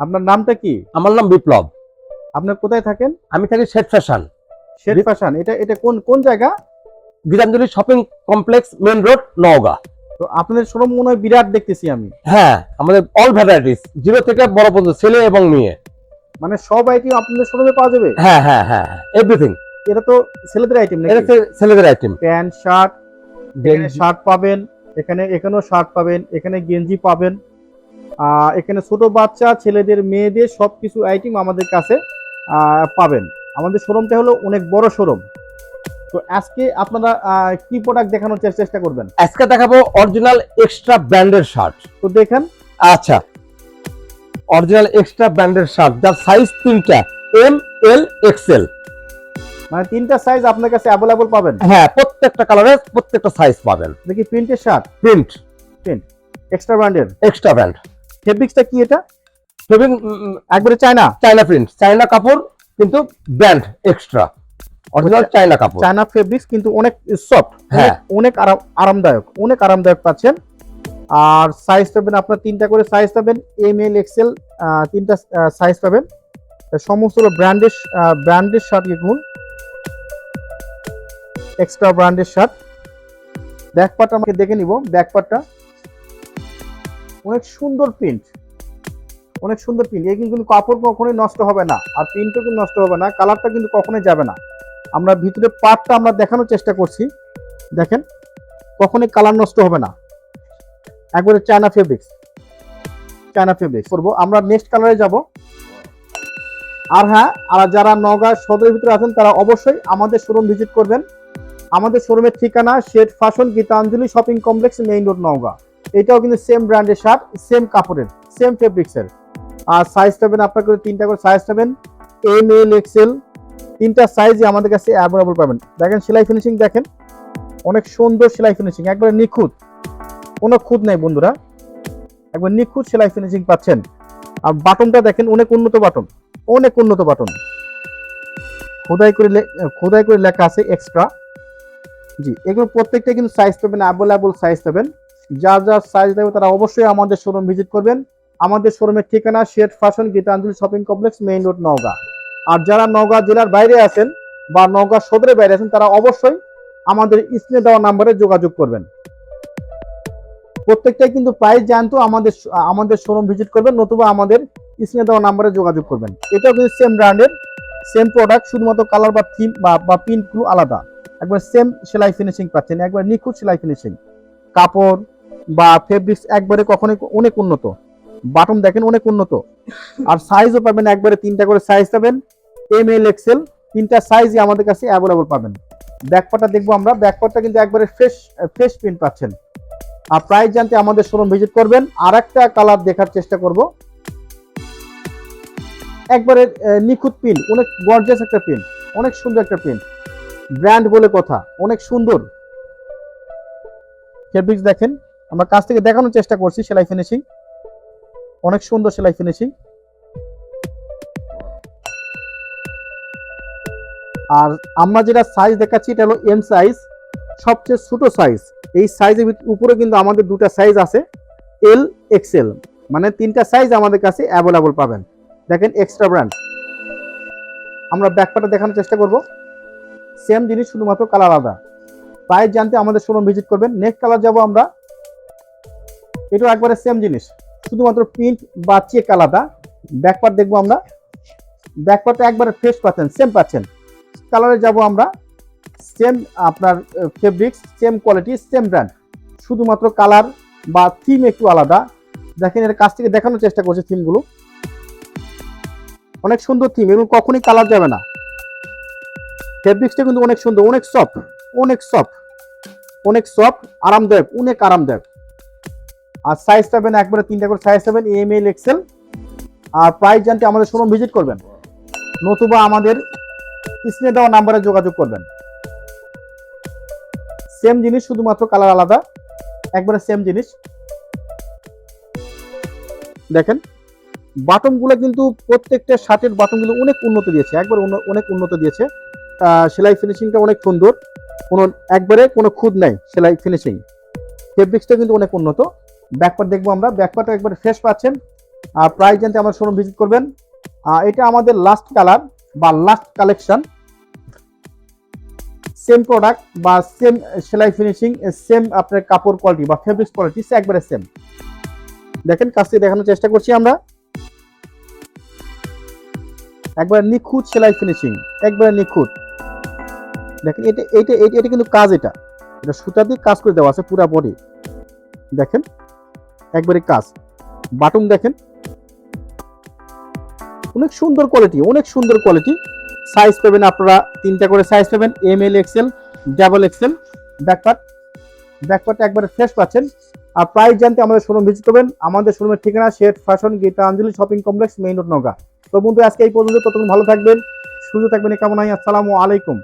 আপনার নামটা কি? আমার নাম বিপ্লব। আপনি কোথায় থাকেন? আমি থাকি শেঠ ফ্যাশন। শের ফ্যাশন এটা এটা কোন কোন জায়গা? Gitanjali shopping complex main road Naogaon. তো আপনাদের শোরুম মনে হয় বিরাট দেখতেছি আমি। হ্যাঁ আমাদের অল ভ্যারাইটিস জিরো থেকে বড় পর্যন্ত ছেলে এবং মেয়ে। মানে সব আইটেম আপনাদের শোরুমে পাওয়া যাবে? হ্যাঁ হ্যাঁ হ্যাঁ এভরিথিং এটা তো ছেলেদের আইটেম এটা নাকি হচ্ছে ছেলেদের আইটেম প্যান্ট শার্ট শার্ট পাবেন এখানে এখানেও শার্ট পাবেন এখানে গেঞ্জি পাবেন। এখানে ছোট বাচ্চা ছেলেদের মেয়েদের সব কিছু আইটেম আমাদের কাছে পাবেন। আমাদের শোরুমটা হলো অনেক বড় শোরুম তো আজকে আপনারা কি প্রোডাক্ট দেখানোর চেষ্টা করবেন? আজকে দেখাবো অরিজিনাল এক্সট্রা ব্র্যান্ডের শার্ট তো দেখেন। আচ্ছা। অরিজিনাল এক্সট্রা ব্র্যান্ডের শার্ট যার সাইজ তিনটা এম এল এক্সেল মানে তিনটা সাইজ আপনার কাছে অ্যাভেলেবল পাবেন? হ্যাঁ প্রত্যেকটা কালারের প্রত্যেকটা সাইজ পাবেন। দেখি প্রিন্টের শার্ট প্রিন্ট প্রিন্ট এক্সট্রা ব্র্যান্ডের এক্সট্রা ব্র্যান্ড ফেব্রিক্সটা কি এটা? ফেব্রিক একবারে চায়না? China print. চায়না কাপড় কিন্তু ব্র্যান্ড এক্সট্রা অরিজিনাল চায়না কাপড়। চায়না ফেব্রিক্স কিন্তু অনেক সফট হ্যাঁ। অনেক আরাম আরামদায়ক অনেক আরামদায়ক পাচ্ছেন। আর সাইজ পাবেন আপনার তিনটা করে সাইজ পাবেন এম এল এক্সেল তিনটা সাইজ পাবেন। সমস্ত ব্র্যান্ডের ব্র্যান্ডের শার্ট দেখুন। এক্সট্রা ব্র্যান্ডের শার্ট ব্যাক পার্ট আমাকে দেখে নিব ব্যাক পার্টটা অনেক সুন্দর প্রিন্ট অনেক সুন্দর প্রিন্ট এই কিন্তু কাপড় কখনোই নষ্ট হবে না। আর প্রিন্টও কিন্তু নষ্ট হবে না। কালারটা কিন্তু কখনোই যাবে না। আমরা ভিতরে পার্টটা আমরা দেখানোর চেষ্টা করছি। দেখেন, কখনোই কালার নষ্ট হবে না। একবারে চায়না ফেব্রিক্স চায়না ফেব্রিক্স করব। আমরা নেক্সট কালারে যাব। আর হ্যাঁ আর যারা নওগাঁ সদরের ভিতরে আছেন, তারা অবশ্যই আমাদের শোরুম ভিজিট করবেন। আমাদের শোরুমের ঠিকানা shade fashion Gitanjali shopping complex main road Naogaon. এটাও কিন্তু সেম ব্র্যান্ডের শার্ট সেম কাপড়ের সেম ফেব্রিক্সের আর সাইজ পাবেন আপনার করে তিনটা করে সাইজ পাবেন এম এল এক্সেল তিনটা সাইজই আমাদের কাছে অ্যাভেলেবল পাবেন। দেখেন, সেলাই ফিনিশিং দেখেন, অনেক সুন্দর সেলাই ফিনিশিং একবারে নিখুঁত। কোনো খুঁত নেই বন্ধুরা। একবার নিখুঁত সেলাই ফিনিশিং পাচ্ছেন। আর বাটনটা দেখেন, অনেক উন্নত বাটন অনেক উন্নত বাটন খোদাই করে খোদাই করে লেখা আছে এক্সট্রা জি, এগুলো প্রত্যেকটা কিন্তু সাইজ পাবেন অ্যাভেলেবল সাইজ পাবেন। যার যার সাইজ দেবে তারা অবশ্যই আমাদের শোরুম ভিজিট করবেন। আমাদের শোরুমের ঠিকানা shade fashion Gitanjali shopping complex main road Naogaon. আর যারা নওগাঁ জেলার বাইরে আছেন বা নওগাঁ সদরের বাইরে আছেন, তারা অবশ্যই আমাদের স্ক্রিনে দেওয়া নাম্বারে যোগাযোগ করবেন। প্রত্যেকটাই কিন্তু প্রাইস জানতো, আমাদের আমাদের শোরুম ভিজিট করবেন, নতুবা আমাদের স্ক্রিনে দেওয়া নাম্বারে যোগাযোগ করবেন। এটাও কিন্তু সেম ব্র্যান্ডের সেম প্রোডাক্ট শুধুমাত্র কালার বা থিম বা বা প্রিন্টগুলো আলাদা। একবার সেম সেলাই ফিনিশিং পাচ্ছেন, একবার নিখুঁত সেলাই ফিনিশিং কাপড় বা ফেব্রিক্স একবারে কখনো অনেক উন্নত। বাটন দেখেন অনেক উন্নত। আর সাইজও পাবেন একবারে তিনটা করে সাইজ পাবেন। এম এল এক্সেল তিনটা সাইজই আমাদের কাছে অ্যাভেলেবল পাবেন। ব্যাকপারটা দেখব আমরা। ব্যাকপারটা কিন্তু একবারে ফ্রেশ ফ্রেশ প্রিন্ট পাচ্ছেন। আর প্রাইস জানতে আমাদের শোরুম ভিজিট করবেন। আর একটা কালার দেখার চেষ্টা করব। একবারে নিখুঁত প্রিন্ট অনেক গর্জিয়াস একটা প্রিন্ট অনেক সুন্দর একটা প্রিন্ট ব্র্যান্ড বলে কথা, অনেক সুন্দর। ফেব্রিক্স দেখেন। আমরা কাছ থেকে দেখানোর চেষ্টা করছি সেলাই ফিনিশিং অনেক সুন্দর সেলাই ফিনিশিং আর আমরা যেটা সাইজ দেখাচ্ছি, এটা হলো এম সাইজ সবচেয়ে ছোট সাইজ এই সাইজের উপরে কিন্তু আমাদের দুটা সাইজ আছে। এল এক্সেল মানে তিনটা সাইজ আমাদের কাছে অ্যাভেলেবল পাবেন। দেখেন এক্সট্রা ব্র্যান্ড আমরা ব্যাকপাটা দেখানোর চেষ্টা করব। সেম জিনিস, শুধুমাত্র কালার আলাদা। প্রাইস জানতে আমাদের শোরুম ভিজিট করবেন। নেক্সট কালার যাব আমরা। এটাও একবারে সেম জিনিস। শুধুমাত্র প্রিন্ট বা চেক আলাদা। ব্যাকপার্ট দেখব আমরা। ব্যাকপার্টটা একবারে ফ্রেশ পাচ্ছেন সেম পাচ্ছেন। কালারে যাব আমরা। সেম আপনার fabrics same quality same brand শুধুমাত্র কালার বা থিম একটু আলাদা। দেখেন এর কাছ থেকে দেখানোর চেষ্টা করছে থিমগুলো অনেক সুন্দর থিম এগুলো কখনই কালার যাবে না। ফেব্রিক্সটা কিন্তু অনেক সুন্দর, অনেক সফট অনেক সফট অনেক সফট আরামদায়ক, অনেক আরামদায়ক। আর সাইজ পাবেন একবারে তিনটা করে সাইজ পাবেন এম এল এক্সেল আর প্রাইস জানতে আমাদের শোরুম ভিজিট করবেন। নতুবা আমাদের স্ক্রিনে দেওয়া নাম্বারে যোগাযোগ করবেন। সেম জিনিস, শুধুমাত্র কালার আলাদা। একবারে সেম জিনিস। দেখেন বাটনগুলো কিন্তু প্রত্যেকটা শার্টের বাটনগুলো অনেক উন্নত দিয়েছে। একবার অনেক উন্নত দিয়েছে। সেলাই ফিনিশিংটা অনেক সুন্দর। কোনো একবারে কোনো খুদ নাই সেলাই ফিনিশিং ফেব্রিক্সটা কিন্তু অনেক উন্নত। ব্যাকপার্ট দেখব আমরা। ব্যাকপার্টটা একবারে ফ্রেশ পাচ্ছেন। আর প্রাইস জানতে আমার শোরুম ভিজিট করবেন। এটা আমাদের লাস্ট কালার বা লাস্ট কালেকশন সেম প্রোডাক্ট বা সেম সেলাই ফিনিশিং সেম আপনার কাপড় কোয়ালিটি বা ফেব্রিক্স কোয়ালিটি একবারে সেম দেখেন থেকে দেখানোর চেষ্টা করছি আমরা। একবার নিখুঁত সেলাই ফিনিশিং একবারে নিখুঁত। দেখেন, এটা এটা এটা কিন্তু কাজ এটা। এটা সুতা দিয়ে কাজ করে দেওয়া আছে পুরা বডি দেখেন। একবারে কাজ। বাটন দেখেন। অনেক সুন্দর কোয়ালিটি অনেক সুন্দর কোয়ালিটি সাইজ পাবেন আপনারা, তিনটা করে সাইজ পাবেন M L XL double XL back part back part একবারে ফ্রেশ পাচ্ছেন। আর প্রাইস জানতে আমাদের শোরুম ভিজিট করবেন। আমাদের শোরুমের ঠিকানা shade fashion Gitanjali shopping complex main road Naogaon তো বন্ধু আজকে এই পর্যন্ত। ততক্ষণ ভালো থাকবেন সুযোগ থাকবেন, এই কামনাই আসসালামু আলাইকুম।